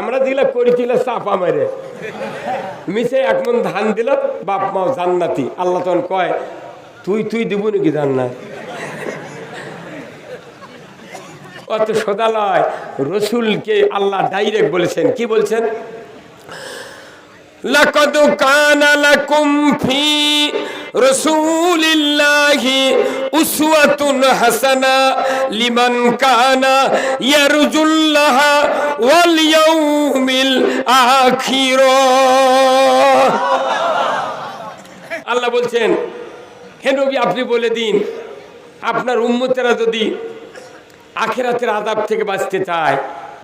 আমরা দিলে করেছিল চাপা মেরে মিশে এক মন ধান দিল বাপ মাও জান্নাতি। আল্লাহ তখন কয়, তুই তুই দিব নাকি জান্নাত? অত সোদালয় রসুলকে আল্লাহ ডাইরেক্ট বলেছেন। কি বলছেন? লাকাদ কানা লাকুম ফি রাসূলিল্লাহি উসওয়াতুন হাসানা লিমান কানা ইয়ারজুল্লাহ আখির। আল্লাহ বলছেন, হে নবী, আপনি বলে দিন, আপনার উম্মতেরা যদি আখেরাতের আদাব থেকে বাঁচতে চায়,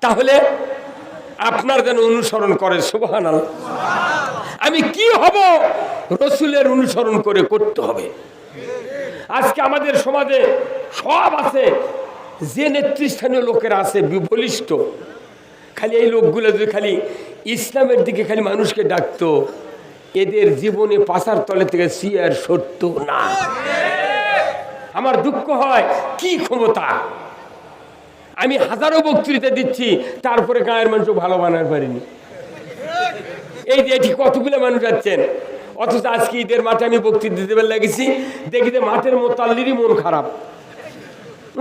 তাহলে আপনার যেন অনুসরণ করে সুবহান আমি কি হব? রসুলের অনুসরণ করে করতে হবে। আজকে আমাদের সমাজে সব আছে, যে নেতৃস্থানীয় লোকেরা আছে, বলিষ্ঠ খালি এই লোকগুলো যদি খালি ইসলামের দিকে খালি মানুষকে ডাকতো, এদের জীবনে পাশার তলে থেকে সিয়ার সত্য না। আমার দুঃখ হয়, কি ক্ষমতা? আমি হাজারো বক্তৃতা দিচ্ছি, তারপরে গায়ের মানুষ ভালো বানাতে পারিনি। এই যে এটি কতগুলো মানুষ যাচ্ছেন অথচ আজকে ঈদের মাঠে আমি বক্তৃতা দিতে পারে লাগেছি দেখি মাঠের মোতাল্লিরই মন খারাপ।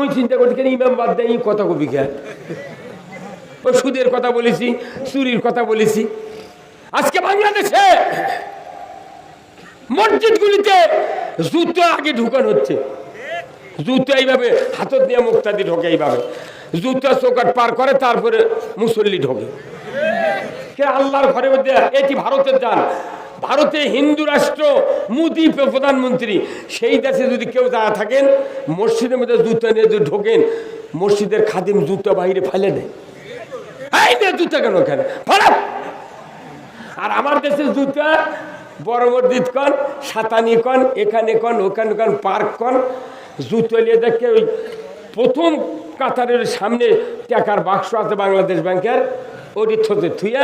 ওই চিন্তা করতে ইমাম বাদ দেয় কথা কবি কে? ওই সুদের কথা বলেছি, চুরির কথা বলেছি। আজকে বাংলাদেশে মসজিদগুলিতে জুতো আগে ঢুকানো হচ্ছে। জুতো এইভাবে হাতত নিয়ে মুক্তাদি ঢোকে এইভাবে। জুতো চৌকাট পার করে তারপরে মুসল্লি ঢোকে। কে আল্লাহর ঘরের মধ্যে এটি ভারতের যান ভারতে হিন্দু রাষ্ট্র, মোদি প্রধানমন্ত্রী, সেই দেশে যদি কেউ যারা থাকেন, মসজিদের মধ্যে জুতো নিয়ে যদি ঢোকেন, মসজিদের খাদিম জুতো বাইরে ফেলে দেয়। এই নে জুতো কেন ওখানে ফেলাম আর আমার দেশে জুতা বড় মসজিদ কন, সাতানি কন, এখানে কন, ওখানে কন, পার্ক কন। জুতো নিয়ে দেখে ওই প্রথম কাতারের সামনে টাকার বাক্স আছে বাংলাদেশ ব্যাংকের। ওটি থতে থুইয়া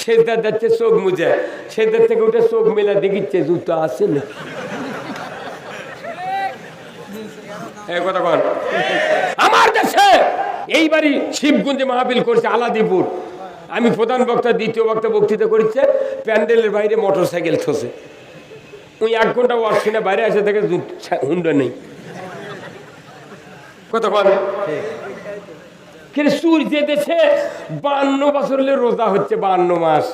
সেদার দেখছে চোখ মুজে। সেদার থেকে উঠে চোখ মেলা দেখিচ্ছে জুতো আছে না কথা কন। আমার দেশে এইবারই শিবগঞ্জে মাহফিল করছে আলাদিপুর। আমি প্রধান বক্তা, দ্বিতীয় বক্তা বক্তৃতা করছে প্যান্ডেলের বাইরে মোটর সাইকেল থসে। ওই এক ঘণ্টা ওয়ার্কশিনে বাইরে আসে দেখে হুন্ডা নেই। কথা বল। কিন্তু সুর যে বান্ন বছর রোজা হচ্ছে বান্ন মাস।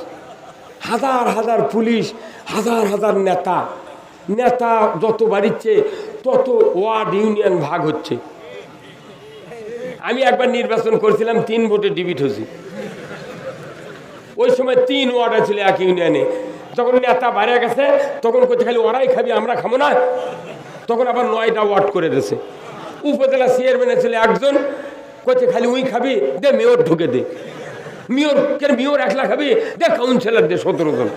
হাজার হাজার পুলিশ, হাজার হাজার নেতা। নেতা যত বাড়িচ্ছে, তত ওয়ার্ড ইউনিয়ন ভাগ হচ্ছে। আমি একবার নির্বাচন করেছিলাম, তিন ভোটে ডিবিট হয়েছি। ওই সময় তিন ওয়ার্ড ছিল এক ইউনিয়নে। যখন নেতা বাইরে গেছে, তখন করতে খালি ওরাই খাবি, আমরা খাব না। তখন আবার নয়টা ওয়ার্ড করে দিয়েছে। উপজেলা চেয়ারম্যান ছিল একজন করছে খালি উই খাবি, দে মেয়র ঢুকে দে। মেয়র, কেন মেয়র একলা খাবি? দে কাউন্সিলর দে সতেরো জন।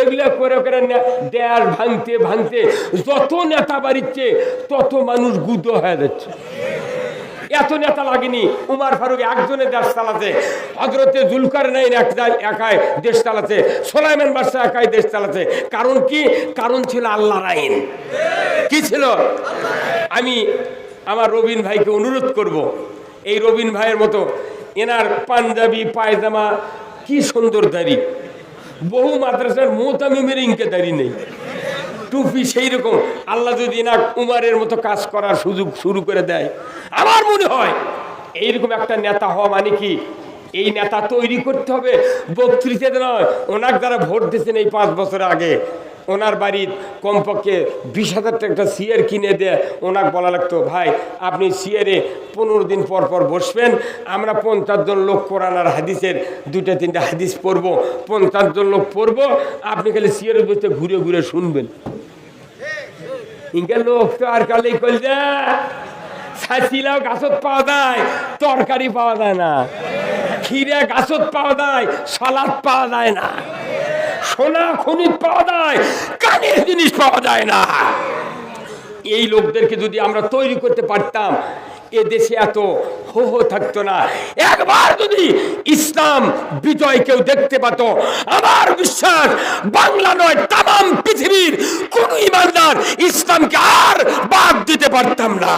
এগুলা করে করে দেয়াল ভাঙতে ভাঙতে যত নেতা বাড়িচ্ছে, তত মানুষ গুদ হয়ে যাচ্ছে। এত নেতা লাগেনি। উমার ফারুক একজনের দেশ চালাতে। হজরতে জুলকার নাইন এক একাই দেশ চালাতে। সোলাইমান বাদশাহ একাই দেশ চালাতে। কারণ কি? কারণ ছিল আল্লাহর আইন। কি ছিল? আমি আমার রবিন ভাইকে অনুরোধ করব। এই রবিন ভাইয়ের মতো এনার পাঞ্জাবি, পায়জামা, কি সুন্দর দাড়ি। বহু মাদ্রাসার মোতামিমের ইনকে দাড়ি নেই। টুপি সেই রকম আল্লাহ যদি না উমারের মতো কাজ করার সুযোগ শুরু করে দেয়, আমার মনে হয় এইরকম একটা নেতা হওয়া মানে কি? এই নেতা তৈরি করতে হবে বক্তৃতাতে নয়, ওনার দ্বারা ভোট দিয়েছেন এই পাঁচ বছর আগে, ওনার বাড়ির কমপক্ষে বিশ হাজার টাকা একটা সিয়ার কিনে দেয়, ওনাকে বলা লাগতো, ভাই, আপনি সিয়ারে পনেরো দিন পর পর বসবেন, আমরা পঞ্চাশ জন লোক কোরআন আর হাদিসের দুইটা, তিনটা হাদিস পড়ব, পঞ্চাশ জন লোক পড়ব, আপনি খালি সিয়ারে বসে ঘুরে ঘুরে শুনবেন। ইনকে লোক তো আর কালেই কইল ছাচিলাও গাছত পাওয়া যায়, তরকারি পাওয়া যায় না। ক্ষীরে গাছত পাওয়া যায়, সালাদ পাওয়া যায় না। সোনা খনিজ পাওয়া যায়, কানের জিনিস পাওয়া যায় না। এই লোকদেরকে যদি আমরা তৈরি করতে পারতাম, এ দেশে এত হো হো থাকতো না। একবার যদি ইসলাম বিজয় কেউ দেখতে পাত। আমার বিশ্বাস, বাংলা নয় তাম পৃথিবীর কোন ইমানদার ইসলামকে আর বাদ দিতে পারতাম না।